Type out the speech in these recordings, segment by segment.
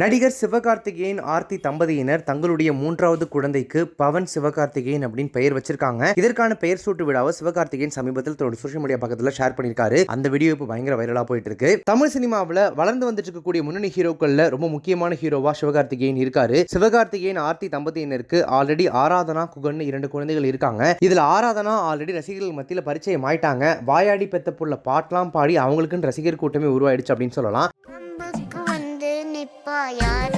நடிகர் சிவகார்த்திகேயன் ஆர்த்தி தம்பதியினர் தங்களுடைய மூன்றாவது குழந்தைக்கு பவன் சிவகார்த்திகேயன் அப்படின்னு பெயர் வச்சிருக்காங்க. இதற்கான பெயர் சூட்டு விழாவை சிவகார்த்திகேயன் சமீபத்தில் தன்னோட சோஷியல் மீடியா பக்கத்துல ஷேர் பண்ணியிருக்காரு. அந்த வீடியோ இப்போ பயங்கர வைரலா போயிட்டு இருக்கு தமிழ் சினிமாவில் வளர்ந்து வந்துட்டு இருக்கக்கூடிய முன்னணி ஹீரோக்கள்ல ரொம்ப முக்கியமான ஹீரோவா சிவகார்த்திகேயன் இருக்காரு. சிவகார்த்திகேயன் ஆர்த்தி தம்பதியினருக்கு ஆல்ரெடி ஆராதனா குகன் இரண்டு குழந்தைகள் இருக்காங்க. இதுல ஆராதனா ஆல்ரெடி ரசிகர்கள் மத்தியில் பரிச்சயம் ஆயிட்டாங்க வாயாடி பெத்த புள்ள பாட்டெல்லாம் பாடி அவங்களுக்குன்னு ரசிகர் கூட்டமே உருவாயிடுச்சு அப்படின்னு சொல்லலாம். I Ryan.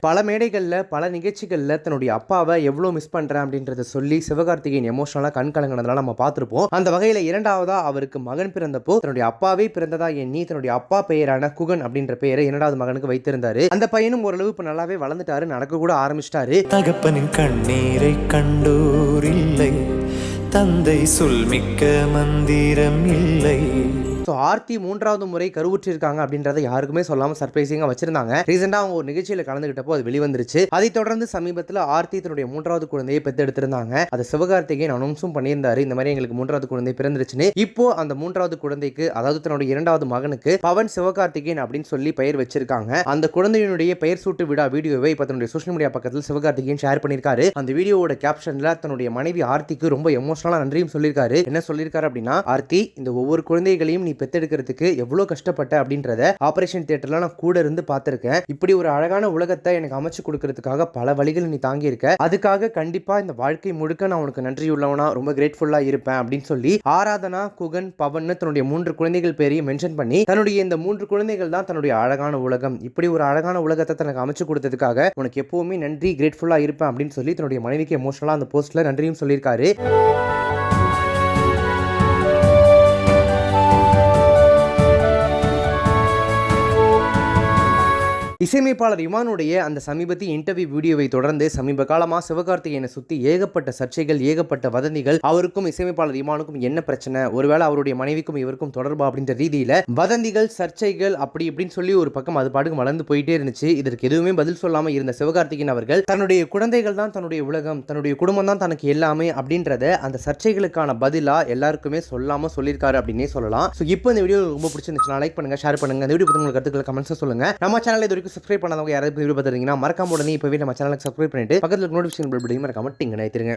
பல மேடைகளில் பல நிகழ்ச்சிகளில் தன்னுடைய அப்பாவை எவ்வளோ மிஸ் பண்ணுறேன் அப்படின்றத சொல்லி சிவகார்த்திகேயன் எமோஷனலாக கண் கலங்கினதெல்லாம் நம்ம பார்த்துருப்போம். அந்த வகையில் இரண்டாவதாக அவருக்கு மகன் பிறந்தப்போ தன்னுடைய அப்பாவே பிறந்ததா எண்ணி தன்னுடைய அப்பா பெயரான குகன் அப்படின்ற பெயரை இரண்டாவது மகனுக்கு வைத்திருந்தாரு. அந்த பையனும் ஓரளவு இப்போ நல்லாவே வளர்ந்துட்டாரு நடக்க கூட ஆரம்பிச்சிட்டாரு. தகப்பனின் கண்ணீரை கண்டோர் இல்லை. தந்தை சொல்மிக்க மந்திரம் இல்லை. ஸோ ஆர்த்தி மூன்றாவது முறை கருவுற்றிருக்காங்க அப்படின்றத யாருக்குமே சொல்லாம சர்ப்ரைசிங்காக வச்சிருந்தாங்க. ரீசெண்டாக அவங்க ஒரு நிகழ்ச்சியில் கலந்துக்கிட்டப்போ அது வெளிவந்துருச்சு. அதைத் தொடர்ந்து சமீபத்தில் ஆர்த்தி தன்னுடைய மூன்றாவது குழந்தையை பெற்றெடுத்திருந்தாங்க. அதை சிவகார்த்திகேயன் அனௌன்ஸும் பண்ணியிருந்தாரு. இந்த மாதிரி எங்களுக்கு மூன்றாவது குழந்தை பிறந்துருச்சுன்னு. இப்போ அந்த மூன்றாவது குழந்தைக்கு அதாவது தன்னுடைய இரண்டாவது மகனுக்கு பவன் சிவகார்த்திகேயன் அப்படின்னு சொல்லி பெயர் வச்சிருக்காங்க. அந்த குழந்தையினுடைய பெயர் சூட்டு விழா வீடியோவை இப்போ தன்னுடைய சோஷியல் மீடியா பக்கத்தில் சிவகார்த்திகேயன் ஷேர் பண்ணியிருக்காரு. அந்த வீடியோவோட கேப்ஷன்ல தன்னுடைய மனைவி ஆர்த்திக்கு ரொம்ப எமோஷனலாக நன்றியும் சொல்லியிருக்காரு. என்ன சொல்லியிருக்காரு அப்படின்னா ஆர்த்தி இந்த ஒவ்வொரு குழந்தைகளையும் நீ பெத்தெடுக்கிறதுக்கு எவ்வளோ கஷ்டப்பட்ட அப்படின்றத ஆபரேஷன் தியேட்டர்ல நான் கூட இருந்து பார்த்துருக்கேன். இப்படி ஒரு அழகான உலகத்தை எனக்கு அமைச்சு கொடுக்கறதுக்காக பல வழிகள் நீ தாங்கியிருக்க. அதுக்காக கண்டிப்பா இந்த வாழ்க்கை முழுக்க நான் உனக்கு நன்றி உள்ளவனா ரொம்ப கிரேட்ஃபுல்லா இருப்பேன் அப்படின்னு சொல்லி ஆராதனா குகன் பவன் தன்னுடைய மூன்று குழந்தைகள் பேரையும் மென்ஷன் பண்ணி தன்னுடைய இந்த மூன்று குழந்தைகள் தான் தன்னுடைய அழகான உலகம். இப்படி ஒரு அழகான உலகத்தை தனக்கு அமைச்சு கொடுத்ததுக்காக உனக்கு எப்பவுமே நன்றி கிரேட்ஃபுல்லா இருப்பேன் அப்படின்னு சொல்லி தன்னுடைய மனைவிக்கு எமோஷனலா அந்த போஸ்ட்ல நன்றியும் சொல்லியிருக்காரு. இசையமைப்பாளர் இமானுடைய அந்த சமீபத்திய இன்டர்வியூ வீடியோவை தொடர்ந்து சமீப காலமாக சிவகார்த்திகேயனை சுற்றி ஏகப்பட்ட சர்ச்சைகள் ஏகப்பட்ட வதந்திகள் அவருக்கும் இசையமைப்பாளர் இமானுக்கும் என்ன பிரச்சனை? ஒருவேளை அவருடைய மனைவிக்கும் இவருக்கும் தொடர்பா அப்படின்ற ரீதியில் வதந்திகள் சர்ச்சைகள் அப்படி இப்படின்னு சொல்லி ஒரு பக்கம் அது பாட்டுக்கு வளர்ந்து போயிட்டே இருந்துச்சு. இதற்கு எதுவுமே பதில் சொல்லாமல் இருந்த சிவகார்த்திகேயன் அவர்கள் தன்னுடைய குழந்தைகள் தான் தன்னுடைய உலகம் தன்னுடைய குடும்பம் தான் தனக்கு எல்லாமே அப்படின்றத அந்த சர்ச்சைகளுக்கான பதிலாக எல்லாருக்குமே சொல்லாமல் சொல்லியிருக்காரு அப்படின்னே சொல்லலாம். ஸோ இப்போ இந்த வீடியோ ரொம்ப பிடிச்சிருந்துச்சுன்னா லைக் பண்ணுங்க ஷேர் பண்ணுங்க. இந்த வீடியோ பற்றி உங்களுக்கு கருத்துக்களை கமெண்ட்ஸ் சொல்லுங்க. நம்ம சேனல் இது வரைக்கும் சப்ஸ்கிரைப் பண்ணாதவங்க யாராவது வீடியோ பார்த்துருந்தீங்கன்னா மறக்காம உடனே இப்போவே நம்ம சேனலுக்கு சப்ஸ்கிரைப் பண்ணிட்டு பக்கத்தில் நோட்டிஃபிகேஷன் பில் பட்டையும் மறக்காம டிங்க நினைத்திருங்க